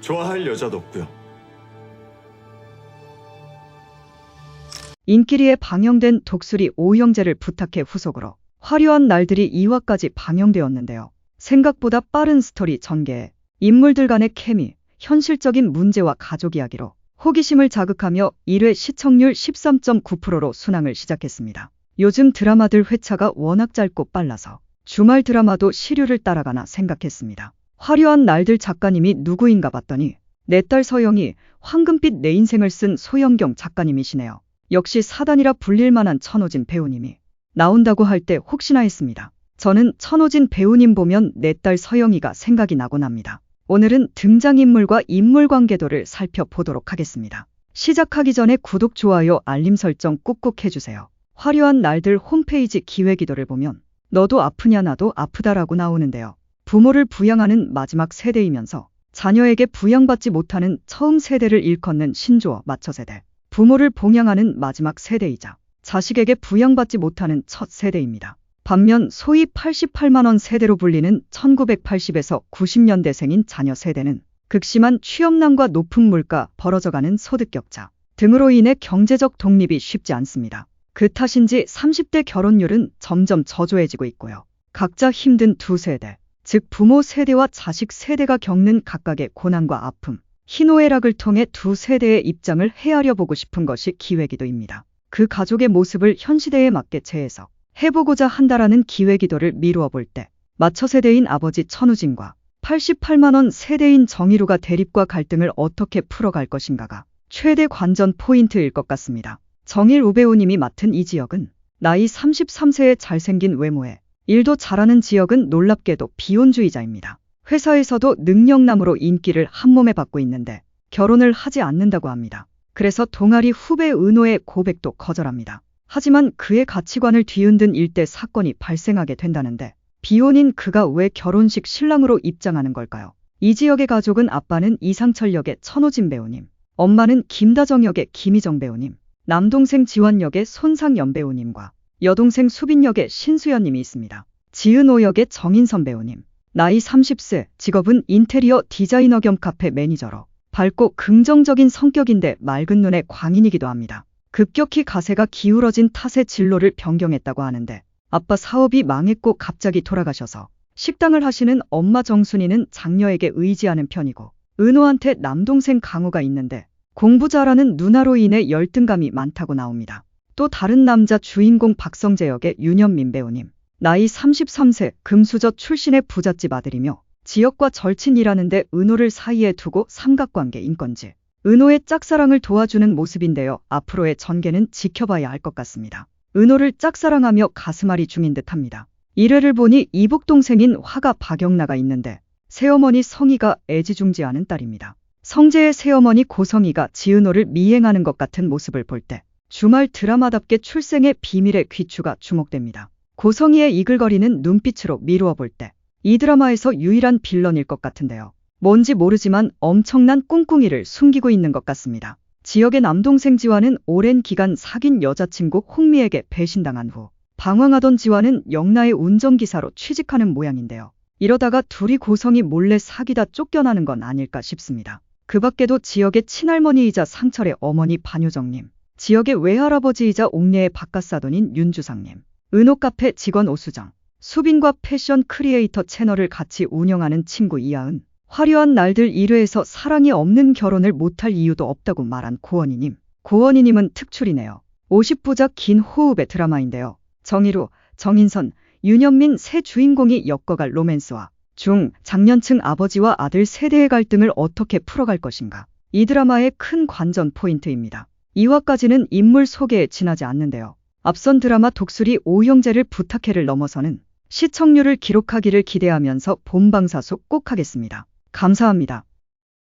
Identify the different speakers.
Speaker 1: 좋아할 여자도 없고요.
Speaker 2: 인기리에 방영된 독수리 오형제를 부탁해 후속으로 화려한 날들이 2화까지 방영되었는데요. 생각보다 빠른 스토리 전개에 인물들 간의 케미, 현실적인 문제와 가족 이야기로 호기심을 자극하며 1회 시청률 13.9%로 순항을 시작했습니다. 요즘 드라마들 회차가 워낙 짧고 빨라서 주말 드라마도 시류를 따라가나 생각했습니다. 화려한 날들 작가님이 누구인가 봤더니 내 딸 서영이 황금빛 내 인생을 쓴 소영경 작가님이시네요. 역시 사단이라 불릴 만한 천호진 배우님이 나온다고 할 때 혹시나 했습니다. 저는 천호진 배우님 보면 내 딸 서영이가 생각이 나곤 합니다. 오늘은 등장인물과 인물 관계도를 살펴보도록 하겠습니다. 시작하기 전에 구독, 좋아요, 알림 설정 꾹꾹 해주세요. 화려한 날들 홈페이지 기획이도를 보면 너도 아프냐 나도 아프다라고 나오는데요. 부모를 부양하는 마지막 세대이면서 자녀에게 부양받지 못하는 처음 세대를 일컫는 신조어 맞춰 세대. 부모를 봉양하는 마지막 세대이자 자식에게 부양받지 못하는 첫 세대입니다. 반면 소위 88만원 세대로 불리는 1980에서 90년대생인 자녀 세대는 극심한 취업난과 높은 물가, 벌어져가는 소득 격차 등으로 인해 경제적 독립이 쉽지 않습니다. 그 탓인지 30대 결혼율은 점점 저조해지고 있고요. 각자 힘든 두 세대, 즉 부모 세대와 자식 세대가 겪는 각각의 고난과 아픔, 희노애락을 통해 두 세대의 입장을 헤아려 보고 싶은 것이 기획기도입니다. 그 가족의 모습을 현 시대에 맞게 재해석 해보고자 한다라는 기획기도를 미루어 볼 때 마처 세대인 아버지 천우진과 88만원 세대인 정희루가 대립과 갈등을 어떻게 풀어갈 것인가가 최대 관전 포인트일 것 같습니다. 정일 우배우님이 맡은 이 지역은 나이 33세의 잘생긴 외모에 일도 잘하는 지역은 놀랍게도 비혼주의자입니다. 회사에서도 능력남으로 인기를 한몸에 받고 있는데 결혼을 하지 않는다고 합니다. 그래서 동아리 후배 은호의 고백도 거절합니다. 하지만 그의 가치관을 뒤흔든 일대 사건이 발생하게 된다는데 비혼인 그가 왜 결혼식 신랑으로 입장하는 걸까요? 이 지역의 가족은 아빠는 이상철 역의 천호진 배우님, 엄마는 김다정 역의 김희정 배우님, 남동생 지원 역의 손상연 배우님과 여동생 수빈 역의 신수연 님이 있습니다. 지은호 역의 정인선 배우님, 나이 30세, 직업은 인테리어 디자이너 겸 카페 매니저로 밝고 긍정적인 성격인데 맑은 눈의 광인이기도 합니다. 급격히 가세가 기울어진 탓에 진로를 변경했다고 하는데 아빠 사업이 망했고 갑자기 돌아가셔서 식당을 하시는 엄마 정순이는 장녀에게 의지하는 편이고 은호한테 남동생 강호가 있는데 공부 잘하는 누나로 인해 열등감이 많다고 나옵니다. 또 다른 남자 주인공 박성재 역의 윤현민 배우님. 나이 33세 금수저 출신의 부잣집 아들이며 지역과 절친이라는데 은호를 사이에 두고 삼각관계 인 건지 은호의 짝사랑을 도와주는 모습인데요. 앞으로의 전개는 지켜봐야 할 것 같습니다. 은호를 짝사랑하며 가슴앓이 중인 듯합니다. 1회를 보니 이복 동생인 화가 박영나가 있는데 새어머니 성희가 애지중지하는 딸입니다. 성재의 새어머니 고성희가 지은호를 미행하는 것 같은 모습을 볼 때 주말 드라마답게 출생의 비밀의 귀추가 주목됩니다. 고성희의 이글거리는 눈빛으로 미루어 볼 때 이 드라마에서 유일한 빌런일 것 같은데요. 뭔지 모르지만 엄청난 꿍꿍이를 숨기고 있는 것 같습니다. 지역의 남동생 지화는 오랜 기간 사귄 여자친구 홍미에게 배신당한 후 방황하던 지화는 영나의 운전기사로 취직하는 모양인데요. 이러다가 둘이 고성이 몰래 사귀다 쫓겨나는 건 아닐까 싶습니다. 그 밖에도 지역의 친할머니이자 상철의 어머니 반효정님, 지역의 외할아버지이자 옥녀의 바깥사돈인 윤주상님, 은호카페 직원 오수정, 수빈과 패션 크리에이터 채널을 같이 운영하는 친구 이하은, 화려한 날들 1회에서 사랑이 없는 결혼을 못할 이유도 없다고 말한 고원희님. 고원희님은 특출이네요. 50부작 긴 호흡의 드라마인데요. 정희루, 정인선, 윤현민 세 주인공이 엮어갈 로맨스와 중, 장년층 아버지와 아들 세대의 갈등을 어떻게 풀어갈 것인가. 이 드라마의 큰 관전 포인트입니다. 2화까지는 인물 소개에 지나지 않는데요. 앞선 드라마 독수리 오형제를 부탁해를 넘어서는 시청률을 기록하기를 기대하면서 본방사수 꼭 하겠습니다. 감사합니다.